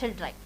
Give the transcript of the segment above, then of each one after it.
Special drive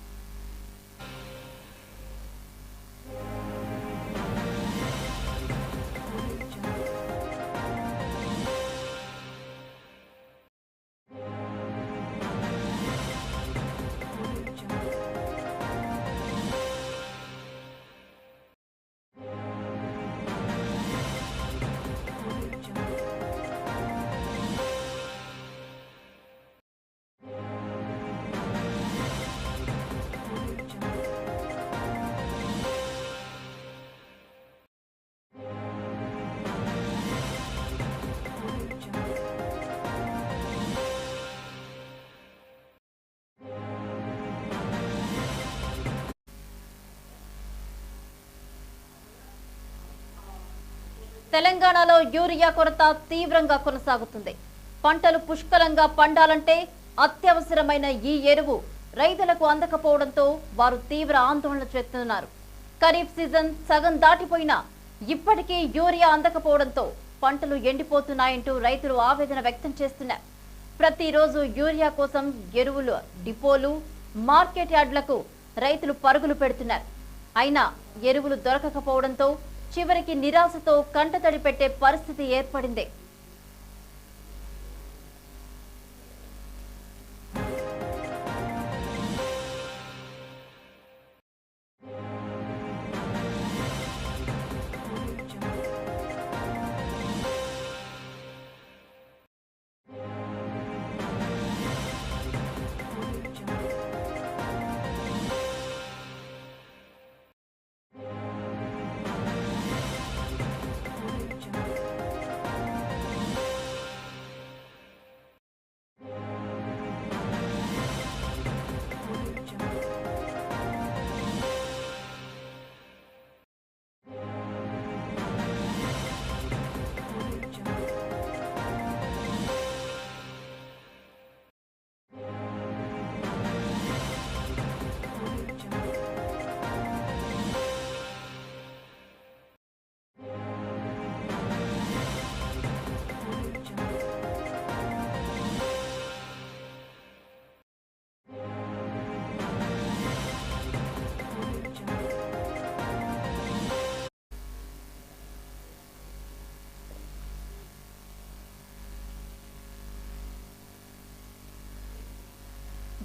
తెలంగాణలో urea కొరత తీవ్రంగా కొనసాగుతుంది. పంటలు పుష్కలంగా పండాలంటే అత్యవసరమైన ఈ ఎరువు రైతులకు అందకపోవడంతో వారు తీవ్ర ఆందోళన చేస్తున్నారు ఖరీఫ్ సీజన్ సగం దాటిపోయినా ఇప్పటికీ యూరియా అందకపోవడంతో పంటలు ఎండిపోతున్నాయంటూ రైతులు ఆవేదన వ్యక్తం చేస్తున్నారు. ప్రతిరోజు యూరియా కోసం ఎరువులు డిపోలు మార్కెట్ యార్డులకు రైతులు పరుగులు పెడుతున్నారు. అయినా ఎరువులు దొరకకపోవడంతో చివరికి నిరాశతో కంటతడి పెట్టే పరిస్థితి ఏర్పడింది.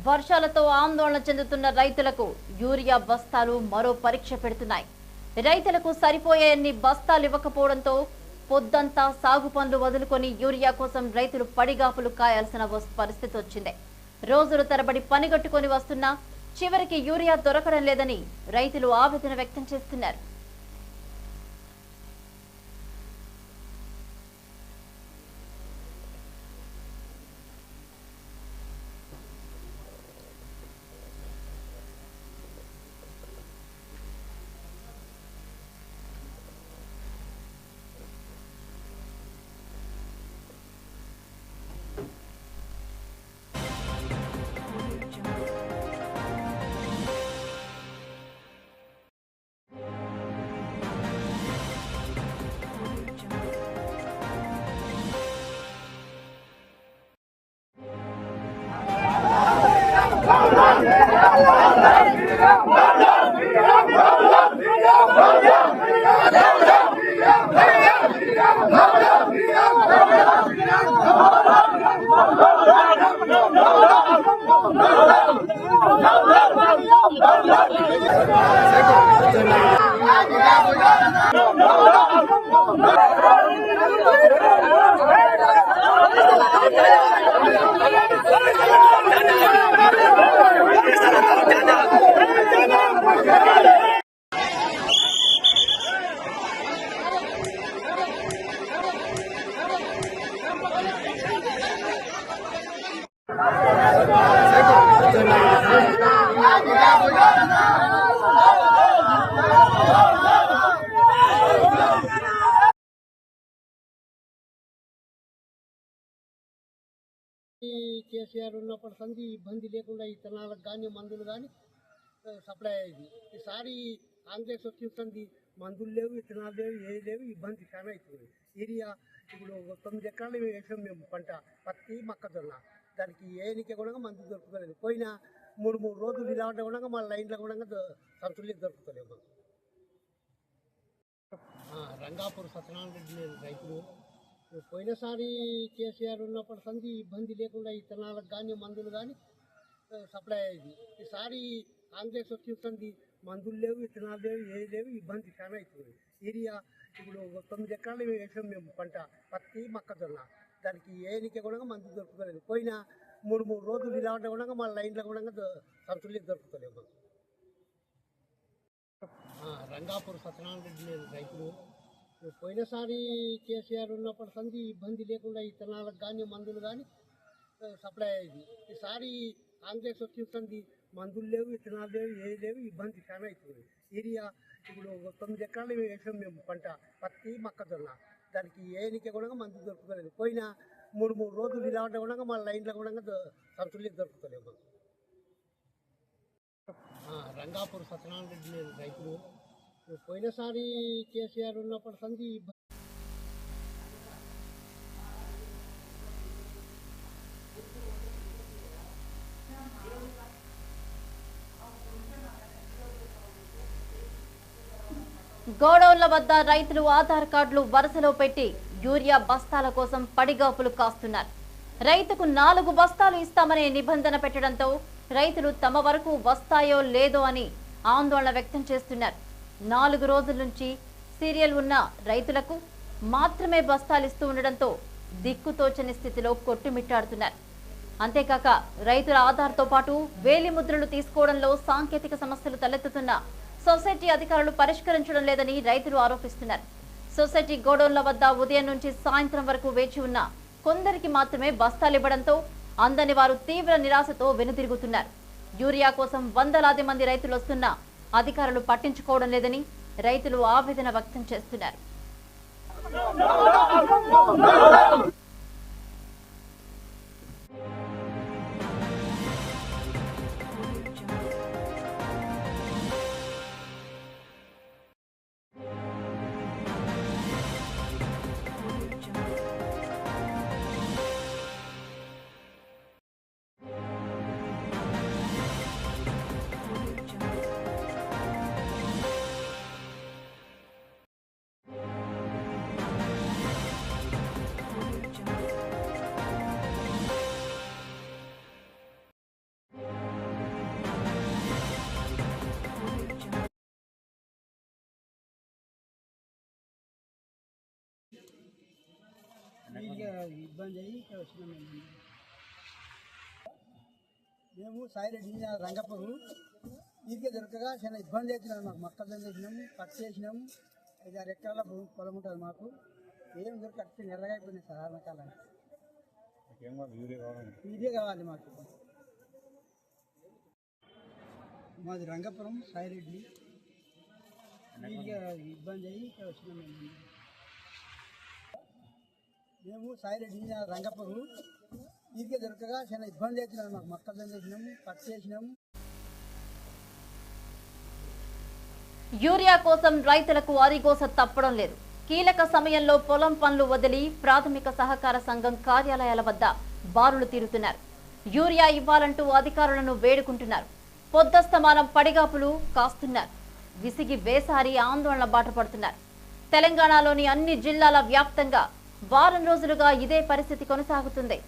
వర్షాలతో ఆందోళన చెందుతున్న రైతులకు యూరియా బస్తాలు మరో పరీక్ష పెడుతున్నాయి. రైతులకు సరిపోయేన్ని బస్తాలు ఇవ్వకపోవడంతో పొద్దంతా సాగు పనులు వదులుకొని యూరియా కోసం రైతులు పడిగాపులు కాయాల్సిన పరిస్థితి వచ్చింది. రోజులు తరబడి పనిగట్టుకొని వస్తున్నా చివరికి యూరియా దొరకడం లేదని రైతులు ఆవేదన వ్యక్తం చేస్తున్నారు. ఈసారి కాంగ్రెస్ వచ్చింది మందులు లేవు ఇత్తనాలు లేవు ఏది లేవు ఇబ్బంది చాలా అవుతుంది ఏరియా ఇప్పుడు తొమ్మిది ఎకరాలు వేసాం మేము పంట పత్తి మొక్కజొన్న. దానికి ఏనికి కూడా మందు దొరుకుతలేదు. పోయిన మూడు మూడు రోజులు ఇలా ఉంటే కూడా మా లైన్లో కూడా సంచులు దొరుకుతలేము రంగాపూర్ సత్యనారాయణ రెడ్డి నేను రైతులు. పోయినసారి కేసీఆర్ ఉన్నప్పటి సంది ఇబ్బంది లేకుండా ఇత్తనాలకు కానీ మందులు కానీ సప్లై అయ్యేది. ఈసారి కాంగ్రెస్ వచ్చింది మందులు లేవు విత్తనాలు లేవు ఏది లేవు ఇబ్బంది చాలా అవుతుంది ఏరియా ఇప్పుడు తొమ్మిది ఎకరాలు వేసాం మేము పంట పత్తి మొక్కజొన్న. దానికి ఏనికే కూడా మందు దొరుకుతలేదు. పోయిన మూడు మూడు రోజులు ఇలా ఉంటే కూడా మా లైన్లో కూడా సంచులు దొరుకుతలేము రంగాపూర్ సత్యనారాయణ రెడ్డి నేను రైతులు పోయినసారి కేసీఆర్ ఉన్నప్పటి సంది ఇబ్బంది లేకుండా ఇత్తనాలకు కానీ మందులు కానీ సప్లై అయ్యేది. ఈసారి కాంగ్రెస్ వచ్చిన సంది మందులు లేవు విత్తనాలు లేవు ఏ లేవు ఇబ్బంది చాలా అవుతుంది ఏరియా ఇప్పుడు తొమ్మిది ఎకరాలు వేసాం మేము పంట పత్తి మొక్కజొన్న. దానికి ఏనికే కూడా మందు దొరుకుతలేదు. పోయిన మూడు మూడు రోజులు ఇలా ఉంటే కూడా మా లైన్లో కూడా సంచులు దొరుకుతలేము రంగాపూర్ సత్యనారాయణ రెడ్డి నేను రైతులు. పోయినసారి కేసీఆర్ ఉన్నప్పటి సంది గోడౌన్ల వద్ద రైతులు ఆధార్ కార్డులు వరుసలో పెట్టి యూరియా బస్తాల కోసం పడిగాపులు కాస్తున్నారు. రైతుకు నాలుగు బస్తాలు ఇస్తామనే నిబంధన పెట్టడంతో రైతులు తమ వరకు వస్తాయో లేదో అని ఆందోళన వ్యక్తం చేస్తున్నారు. నాలుగు రోజుల నుంచి సీరియల్ ఉన్న రైతులకు మాత్రమే బస్తాలు ఇస్తూ ఉండడంతో దిక్కుతోచని స్థితిలో కొట్టుమిట్టాడుతున్నారు. అంతేకాక రైతుల ఆధార్తో పాటు వేలి ముద్రలు తీసుకోవడంలో సాంకేతిక సమస్యలు తలెత్తుతున్న సొసైటీ అధికారులు పరిష్కరించడం లేదని రైతులు ఆరోపిస్తున్నారు. సొసైటీ గోడౌన్ల వద్ద ఉదయం నుంచి సాయంత్రం వరకు వేచి ఉన్న కొందరికి మాత్రమే బస్తాలు ఇవ్వడంతో అందని వారు తీవ్ర నిరాశతో వెనుతిరుగుతున్నారు యూరియా కోసం వందలాది మంది రైతులు వస్తున్నా అధికారులు పట్టించుకోవడం లేదని రైతులు ఆవేదన వ్యక్తం చేస్తున్నారు. ఇబ్బంది అయ్యి వచ్చినాం మేము. సాయిరెడ్డి రంగపూరు. ఈకే దొరకగా చాలా ఇబ్బంది అవుతున్నాం మాకు. మొక్కజొన్న చేసినాము పత్తి చేసినాము ఐదు ఆరు ఎకరాల భూమి పొలం ఉంటుంది మాకు. ఏం దొరక అట్టి నెల్లగా అయిపోయింది సార్ ఆనకాలం ఇదే కావాలి? మాకు? మాది రంగపురం సాయిరెడ్డి ఇక ఇబ్బంది అయ్యి వచ్చినాం మేము సాయిరెడ్డి రంగపూరు. ఈకే దొరకగా చాలా ఇబ్బంది అవుతున్నాం మాకు మొక్కలు చేసినాము పత్తి చేసినాము యూరియా కోసం రైతులకు అరిగోస తప్పడం లేదు. కీలక సమయంలో పొలం పనులు వదిలి ప్రాథమిక సహకార సంఘం కార్యాలయాల వద్ద బారులు తీరుతున్నారు. యూరియా ఇవ్వాలంటూ అధికారులను వేడుకుంటున్నారు. పొద్దస్తమానం పడిగాపులు కాస్తున్నారు. విసిగి వేసారి ఆందోళన బాట పడుతున్నారు తెలంగాణలోని అన్ని జిల్లాల వ్యాప్తంగా వారం రోజులుగా ఇదే పరిస్థితి కొనసాగుతుంది.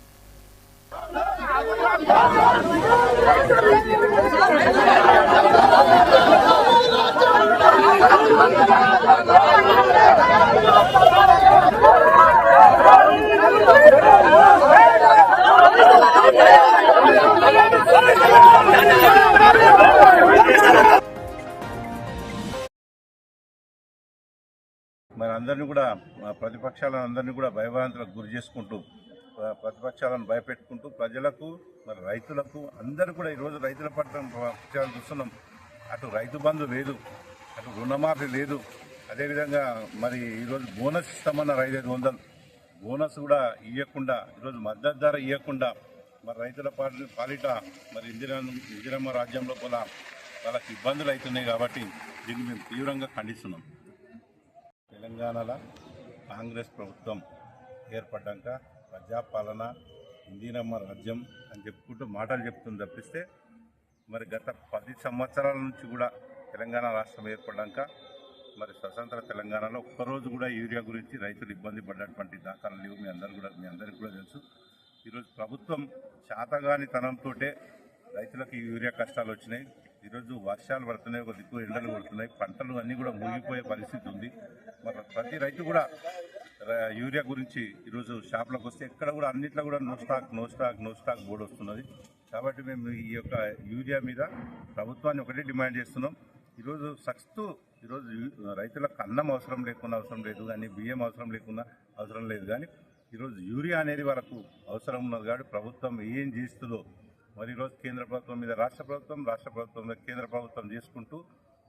మరి అందరినీ కూడా ప్రతిపక్షాలను అందరినీ కూడా భయభ్రాంతులకు గురి చేసుకుంటూ ప్రతిపక్షాలను భయపెట్టుకుంటూ ప్రజలకు మరి రైతులకు అందరూ కూడా ఈరోజు రైతుల పట్ల పక్షాలు చూస్తున్నాం. అటు రైతు బంధు లేదు అటు రుణమాఫీ లేదు. అదేవిధంగా మరి ఈరోజు బోనస్ ఇస్తామన్నారు ఐదైదు వందలు. బోనస్ కూడా ఇవ్వకుండా ఈరోజు మద్దతు ధర ఇవ్వకుండా మరి రైతుల పాటి పాలిట మరి ఇందిరా ఇందిరమ్మ రాజ్యంలో కూడా వాళ్ళకి ఇబ్బందులు అవుతున్నాయి కాబట్టి దీన్ని మేము తీవ్రంగా ఖండిస్తున్నాం. తెలంగాణలో కాంగ్రెస్ ప్రభుత్వం ఏర్పడ్డాక ప్రజాపాలన ఇందిరమ్మ రాజ్యం అని చెప్పుకుంటూ మాటలు చెప్తుంది తప్పిస్తే మరి గత పది సంవత్సరాల నుంచి కూడా తెలంగాణ రాష్ట్రం ఏర్పడ్డాక మరి స్వతంత్ర తెలంగాణలో ఒక్కరోజు కూడా యూరియా గురించి రైతులు ఇబ్బంది పడ్డటువంటి దాఖలు లేవు. మీ అందరు కూడా మీ అందరికీ కూడా తెలుసు. ఈరోజు ప్రభుత్వం శాతగాని తనంతో రైతులకు యూరియా కష్టాలు వచ్చినాయి. ఈరోజు వర్షాలు పడుతున్నాయి ఒక దిక్కు ఎండలు పడుతున్నాయి పంటలు అన్నీ కూడా మునిగిపోయే పరిస్థితి ఉంది. మరి ప్రతి రైతు కూడా యూరియా గురించి ఈరోజు షాప్లోకి వస్తే ఎక్కడ కూడా అన్నిట్లో కూడా no stock no stock no stock board వస్తున్నది. కాబట్టి మేము ఈ యొక్క యూరియా మీద ప్రభుత్వాన్ని ఒకటే డిమాండ్ చేస్తున్నాం. ఈరోజు సక్స్తూ ఈరోజు రైతులకు అన్నం అవసరం లేకుండా అవసరం లేదు కానీ బియ్యం అవసరం లేకుండా అవసరం లేదు. కానీ ఈరోజు యూరియా అనేది వాళ్ళకు అవసరం ఉన్నది కాబట్టి ప్రభుత్వం ఏం చేస్తుందో మరి ఈరోజు కేంద్ర ప్రభుత్వం మీద రాష్ట్ర ప్రభుత్వం రాష్ట్ర ప్రభుత్వం మీద కేంద్ర ప్రభుత్వం చేసుకుంటూ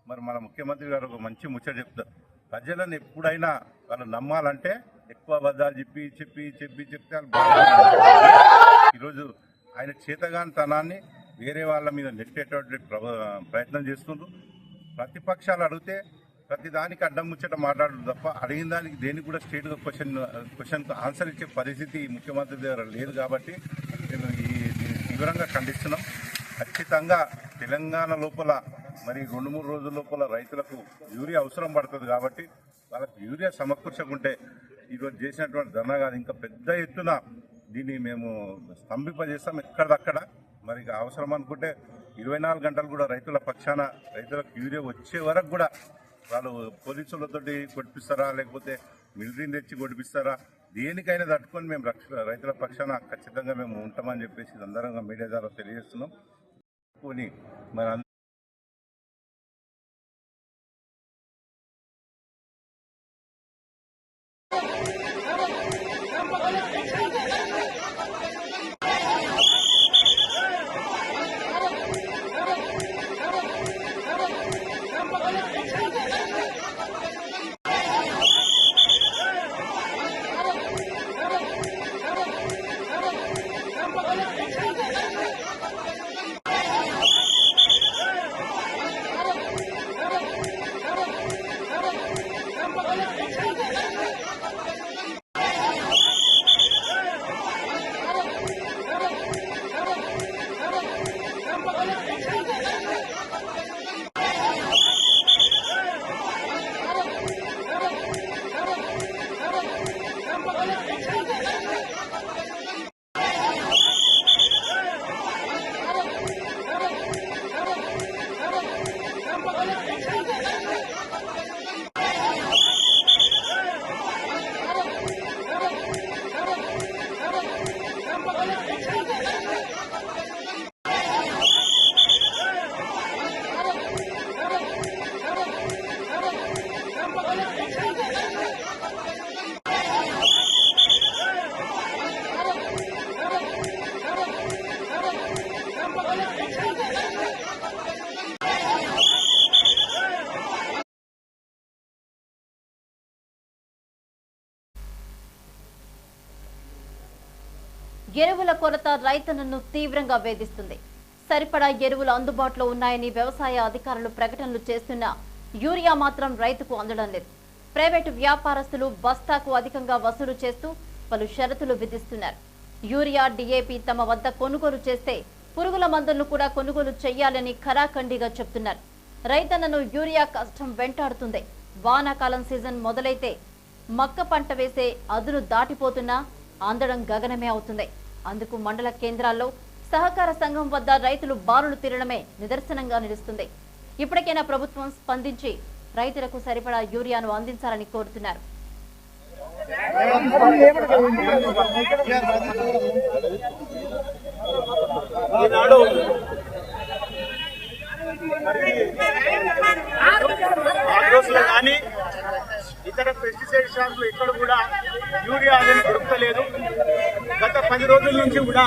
మరి మన ముఖ్యమంత్రి గారు ఒక మంచి ముచ్చట చెప్తారు. ప్రజలను ఎప్పుడైనా వాళ్ళు నమ్మాలంటే ఎక్కువ అబద్ధాలు చెప్పి చెప్పి చెప్పి చెప్తే ఈరోజు ఆయన చేతగాని తనాన్ని వేరే వాళ్ళ మీద నెట్టేటువంటి ప్రయత్నం చేస్తుండ్రు. ప్రతిపక్షాలు అడిగితే ప్రతి దానికి అడ్డం ముచ్చట మాట్లాడరు తప్ప అడిగిన దానికి దేనికి కూడా స్టేట్గా క్వశ్చన్ క్వశ్చన్ ఆన్సర్ ఇచ్చే పరిస్థితి ముఖ్యమంత్రి దగ్గర లేదు కాబట్టి తీవ్రంగా ఖండిస్తున్నాం. ఖచ్చితంగా తెలంగాణ లోపల మరి రెండు మూడు రోజుల లోపల రైతులకు యూరియా అవసరం పడుతుంది కాబట్టి వాళ్ళకి యూరియా సమకూర్చకుంటే ఈరోజు చేసినటువంటి ధర్నా కాదు. ఇంకా పెద్ద ఎత్తున దీన్ని మేము స్తంభింపజేస్తాం ఎక్కడదక్కడ. మరి ఇక అవసరం అనుకుంటే ఇరవై నాలుగు గంటలు కూడా రైతుల పక్షాన రైతులకు యూరియా వచ్చే వరకు కూడా వాళ్ళు పోలీసులతోటి కొట్టిస్తారా లేకపోతే మిలిటరీని తెచ్చి కొట్టిస్తారా దేనికైనా తట్టుకొని మేము రక్ష రైతుల పక్షాన ఖచ్చితంగా మేము ఉంటామని చెప్పేసి అందరంగా మీడియా ద్వారా తెలియజేస్తున్నాం. కొని మరి ఎరువుల కొరత రైతన్నను తీవ్రంగా వేధిస్తుంది. సరిపడా ఎరువులు అందుబాటులో ఉన్నాయని వ్యవసాయ అధికారులు ప్రకటనలు చేస్తున్నా యూరియా మాత్రం రైతుకు అందడం లేదు. ప్రైవేటు వ్యాపారస్తులు బస్తాకు అధికంగా వసూలు చేస్తూ పలు షరతులు విధిస్తున్నారు. యూరియా డిఏపి తమ వద్ద కొనుగోలు చేస్తే పురుగుల మందులను కూడా కొనుగోలు చేయాలని ఖరాఖండిగా చెప్తున్నారు. రైతన్నను యూరియా కష్టం వెంటాడుతుంది. వానాకాలం సీజన్ మొదలైతే మక్క పంట వేసే అదును దాటిపోతున్నా అందడం గగనమే అవుతుంది. అందుకు మండల కేంద్రాల్లో సహకార సంఘం వద్ద రైతులు బారులు తీరడమే నిదర్శనంగా నిలుస్తుంది. ఇప్పటికైనా ప్రభుత్వం స్పందించి రైతులకు సరిపడా యూరియాను అందించాలని కోరుతున్నారు. ఈనాడు ఆగ్రోస్లో కానీ ఇతర పెస్టిసైడ్ షాపులు ఇక్కడ కూడా యూరియా అనేది దొరకలేదు. గత పది రోజుల నుంచి కూడా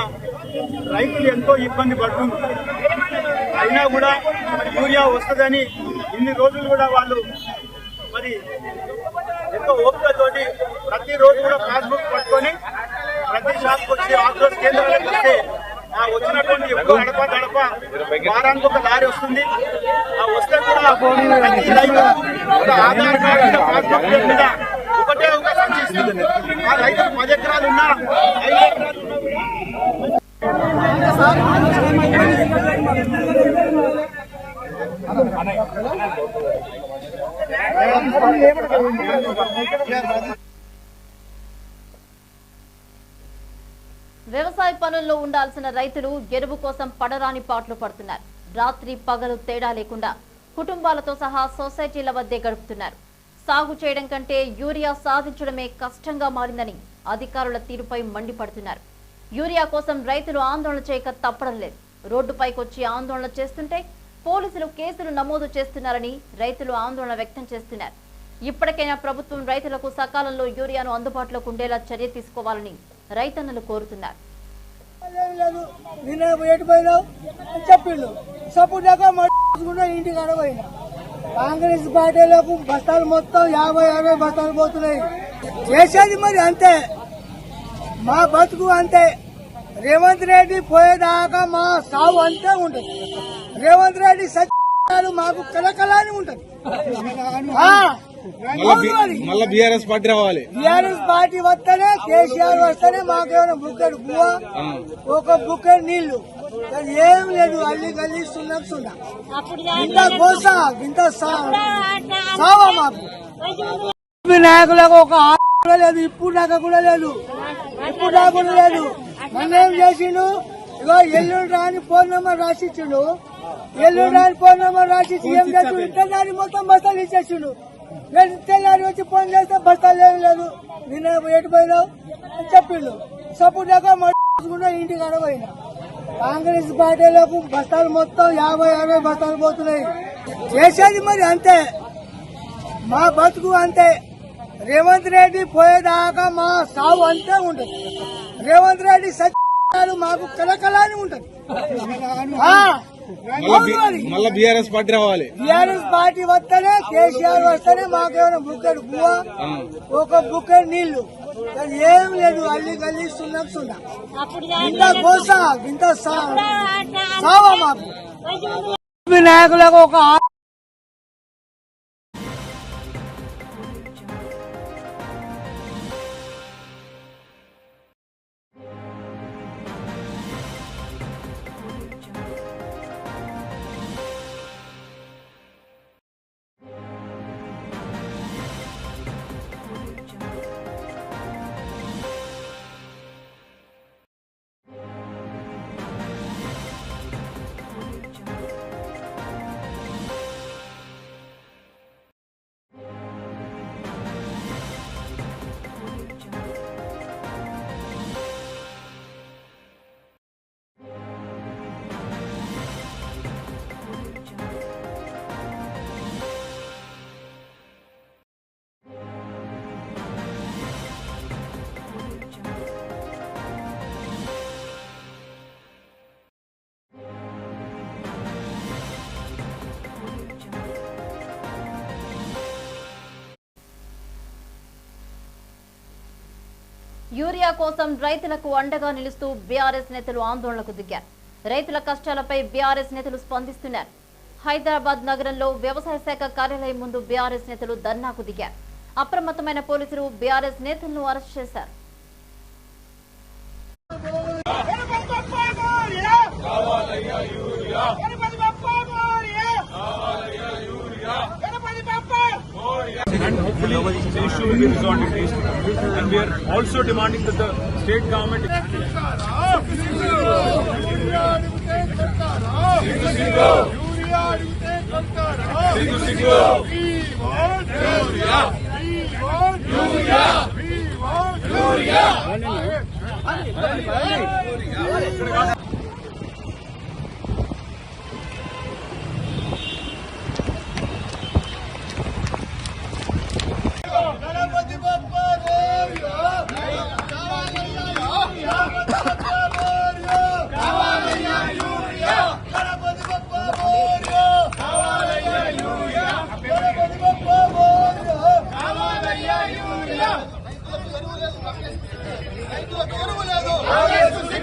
రైతులు ఎంతో ఇబ్బంది పడుతుంది అయినా కూడా మరి యూరియా వస్తుందని ఇన్ని రోజులు కూడా వాళ్ళు మరి ఎంతో ఓపికతోటి ప్రతిరోజు కూడా పాస్బుక్ పట్టుకొని ప్రతి షాప్కి వచ్చి ఆగ్రోస్ కేంద్రాలకు వస్తే వచ్చినటువంటి ఎప్పుడు గడప గడప వారానికి ఒక దారి వస్తుంది. ఆ వస్తే కూడా ఒక ఆధార్ కార్డు మీద ఒకటే ఒక సంచి ఆ రైతులు పది ఎకరాలు ఉన్నా ఐదు వ్యవసాయ పనుల్లో ఉండాల్సిన రైతులు ఎరువు కోసం పడరాని పాటలు పడుతున్నారు. రాత్రి పగలు తేడా లేకుండా కుటుంబాలతో సహా సొసైటీల వద్దే గడుపుతున్నారు. సాగు చేయడం కంటే యూరియా సాధించడమే కష్టంగా మారిందని అధికారుల తీరుపై మండిపడుతున్నారు. యూరియా కోసం రైతులు ఆందోళన చేయక తప్పడం లేదు. రోడ్డుపైకొచ్చి ఆందోళన చేస్తుంటే పోలీసులు కేసులు నమోదు చేస్తున్నారని రైతులు ఆందోళన వ్యక్తం చేస్తున్నారు. ఇప్పటికైనా ప్రభుత్వం రైతులకు సకాలంలో యూరియాను అందుబాటులోకి ఉండేలా చర్య తీసుకోవాలని రైతన్నలు కోరుతున్నారు. లేదు. నిన్న ఎటు పోయినావు? అని చెప్పిండు సపోర్ట్ లేక కూడా ఇంటికి అడపోయినా కాంగ్రెస్ పార్టీలకు బస్తాలు మొత్తం యాభై అరవై బస్తాలు పోతున్నాయి. చేసేది మరి అంతే. మా బతుకు అంతే. రేవంత్ రెడ్డి పోయేదాకా మా సాగు అంతే ఉంటుంది. రేవంత్ రెడ్డి సత్యాలు మాకు కలకలాని ఉంటుంది. మళ్ళా బీఆర్ఎస్ పార్టీ రావాలి. టీఆర్ఎస్ పార్టీ వస్తేనే కేసీఆర్ వస్తేనే మాకేమైనా బుక్కెడు బువ్వ? ఒక బుక్కెడు నీళ్ళు ఏం లేదు అల్లి గల్లి సున్నా సున్నా. ఇంత కోస ఇంత సావా మాకు. నాయకులకు ఒక కూడా లేదు ఇప్పుడు దాకా కూడా లేదు. ఇప్పుడు దాకా కూడా లేదు. మొన్న ఏం చేసిండు? ఇగో ఎల్లుండి రాని ఫోన్ నెంబర్ రాసిచ్చిండు. ఎల్లుండి రాని ఫోన్ నెంబర్ రాసిచ్చి ఏం చేసిండు? తెల్లారి మొత్తం బస్తాలు ఇచ్చేసిండు. తెల్లారి వచ్చి ఫోన్ చేస్తే బస్తాలు ఏమి లేదు. నిన్న ఎటు పోయినావు? అని చెప్పిండు సపోర్ట్ దాకా కూడా ఇంటికి అడపోయినా కాంగ్రెస్ పార్టీలకు బస్తాలు మొత్తం యాభై అరవై బస్తాలు పోతున్నాయి. చేసేది మరి అంతే. మా బతుకు అంతే. రేవంత్ రెడ్డి పోయేదాకా మా సావు అంతే ఉంటుంది. రేవంత్ రెడ్డి సత్యాలు మాకు కలకలాని ఉంటుంది. మళ్ళా బీఆర్ఎస్ పార్టీ రావాలి. టీఆర్ఎస్ పార్టీ వస్తేనే కేసీఆర్ వస్తేనే మాకేమైనా బుక్కెడు బువ్వ ఒక బుక్కెడు నీళ్ళు కానీ ఏం లేదు అల్లి గల్లి సున్నా సున్నా. ఇంత కోస ఇంత సావా మాకు. నాయకులకు ఒక యూరియా కోసం రైతులకు అండగా నిలుస్తూ బీఆర్ఎస్ నేతలు ఆందోళనకు దిగారు. రైతుల కష్టాలపై బీఆర్ఎస్ నేతలు స్పందిస్తున్నారు. హైదరాబాద్ నగరంలో వ్యవసాయ శాఖ కార్యాలయం ముందు బీఆర్ఎస్ నేతలు ధర్నాకు దిగారు. అప్రమత్తమైన పోలీసులు బీఆర్ఎస్ నేతలను అరెస్ట్ చేశారు. and hopefully the issue will be resolved in least. And we are also demanding that the state government.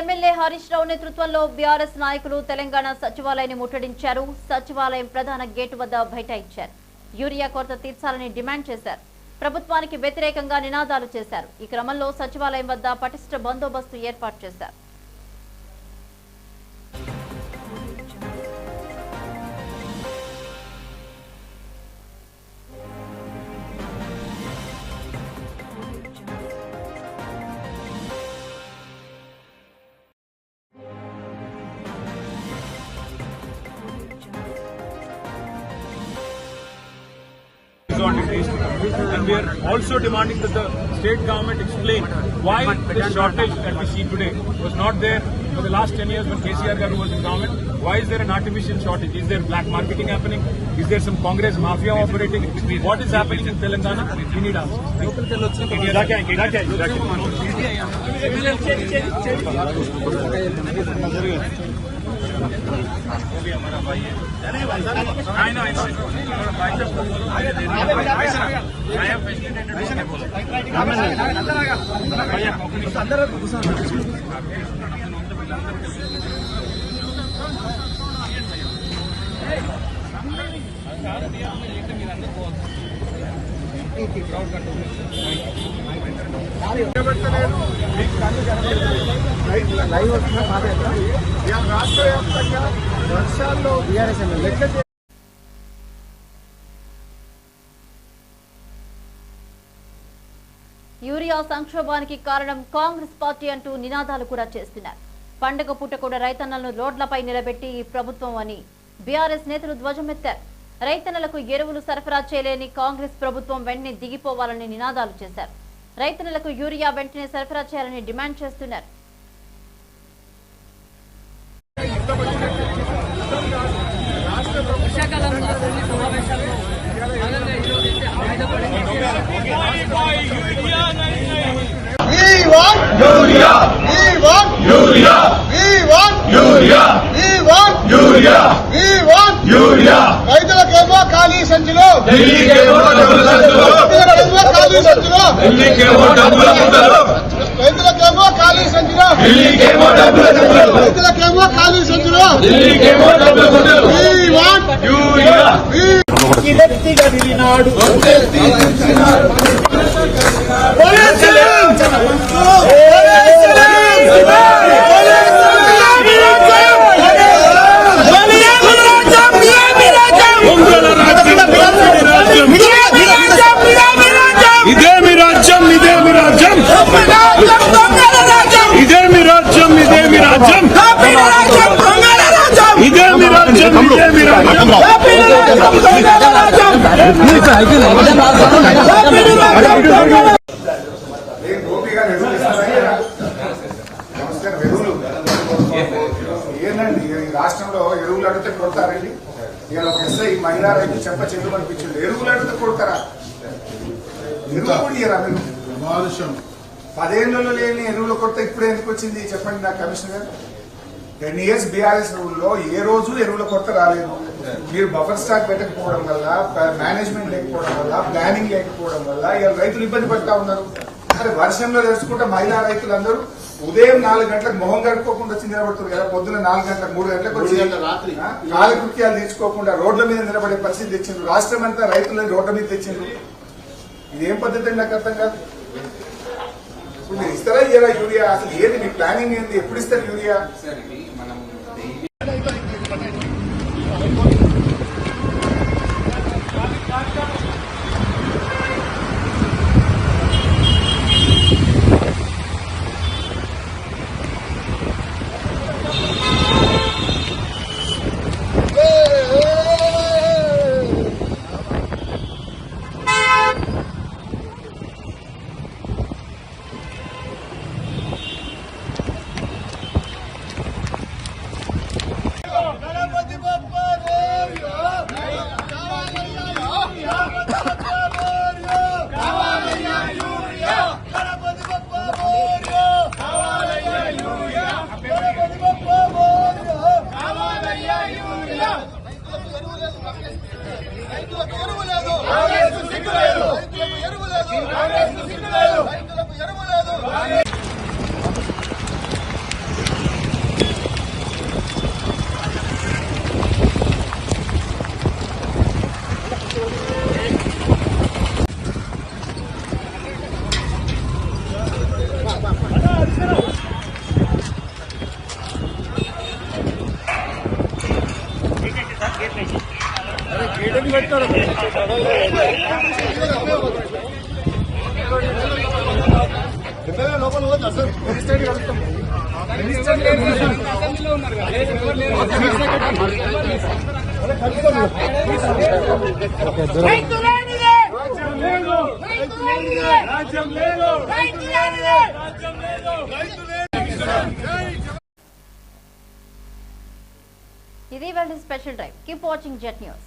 MLA Harish Rao నేతృత్వంలో బీఆర్ఎస్ నాయకులు తెలంగాణ సచివాలయాన్ని ముట్టడించారు. సచివాలయం ప్రధాన గేటు వద్ద బైఠాయించారు. యూరియా కొరత తీర్చాలని డిమాండ్ చేశారు. ప్రభుత్వానికి వ్యతిరేకంగా నినాదాలు చేశారు. ఈ క్రమంలో సచివాలయం వద్ద పటిష్ట బందోబస్తు ఏర్పాటు చేశారు. Is on. And we are also demanding that the state government explain why the shortage that we see today was not there for the last 10 years when KCR Garu was in government. Why is there an artificial shortage? Is there black marketing happening? Is there some Congress mafia operating? What is happening in Telangana? We need answers. I know, I know. I have facilitated. రాష్ట్ర వ్యాప్తంగా వర్షాల్లో లెక్క urea సంక్షోభానికి కారణం Congress party అంటూ నినాదాలు కూడా చేస్తున్నారు. పండగ పూట కూడా రైతన్నలను రోడ్లపై నిలబెట్టి ఈ ప్రభుత్వం అని బీఆర్ఎస్ నేతలు ధ్వజమెత్తారు. రైతన్నలకు ఎరువులు సరఫరా చేయలేని కాంగ్రెస్ ప్రభుత్వం వెంటనే దిగిపోవాలని నినాదాలు చేశారు. రైతన్నలకు యూరియా వెంటనే సరఫరా చేయాలని డిమాండ్ చేస్తున్నారు. Urea. We want Urea. We want Urea. రైతులకేమో ఖాళీ సంచులు రైతులకేమో ఖాళీ సంచులు రైతులకేమో ఖాళీ సంచులు. రైతులకేమో ఖాళీ సంచులు. We want ఏంటండి ఈ రాష్ట్రంలో ఎరువులు అడిగితే కొడతారండి ఇక ఒక ఎస్ఐ మహిళా రైతు చెప్ప చెల్లు అనిపించింది ఎరువులు అడిగితే కొడతారా ఎరువులు కూడా ఇయ్యరా మీరు పదేళ్ళలో లేని ఎరువుల కొరత ఇప్పుడే ఎందుకు వచ్చింది చెప్పండి నా కమిషనర్ టెన్ ఇయర్స్ బీఆర్ఎస్ రూల్లో ఏ రోజు ఎరువుల కొరత రాలేదు మీరు బఫర్ స్టాక్ పెట్టకపోవడం వల్ల మేనేజ్మెంట్ లేకపోవడం వల్ల ప్లానింగ్ లేకపోవడం వల్ల ఇవాళ రైతులు ఇబ్బంది పడతా ఉన్నారు. మరి వర్షంలో తెచ్చుకుంటే మహిళా రైతులందరూ ఉదయం నాలుగు గంటలకు మొహం గడుపుకోకుండా వచ్చి నిలబడుతున్నారు కదా పొద్దున్న నాలుగు గంటలకు మూడు గంటలకు వచ్చి ఆ, కాలకృత్యాలు తీర్చుకోకుండా రోడ్ల మీద నిలబడే పరిస్థితి తెచ్చిండ్రు. రాష్ట్రం అంతా రైతులను రోడ్ల మీద తెచ్చిండ్రు. ఇదేం పద్ధతి అండి నాకు అర్థం కాదు. ఇప్పుడు మీరు ఇస్తారా ఇయ్యరా యూరియా? అసలు ఏది మీ ప్లానింగ్ ఏంది? ఎప్పుడు ఇస్తారు యూరియా? Adalet! ఇది వాళ్ళ special drive. Keep watching Jet news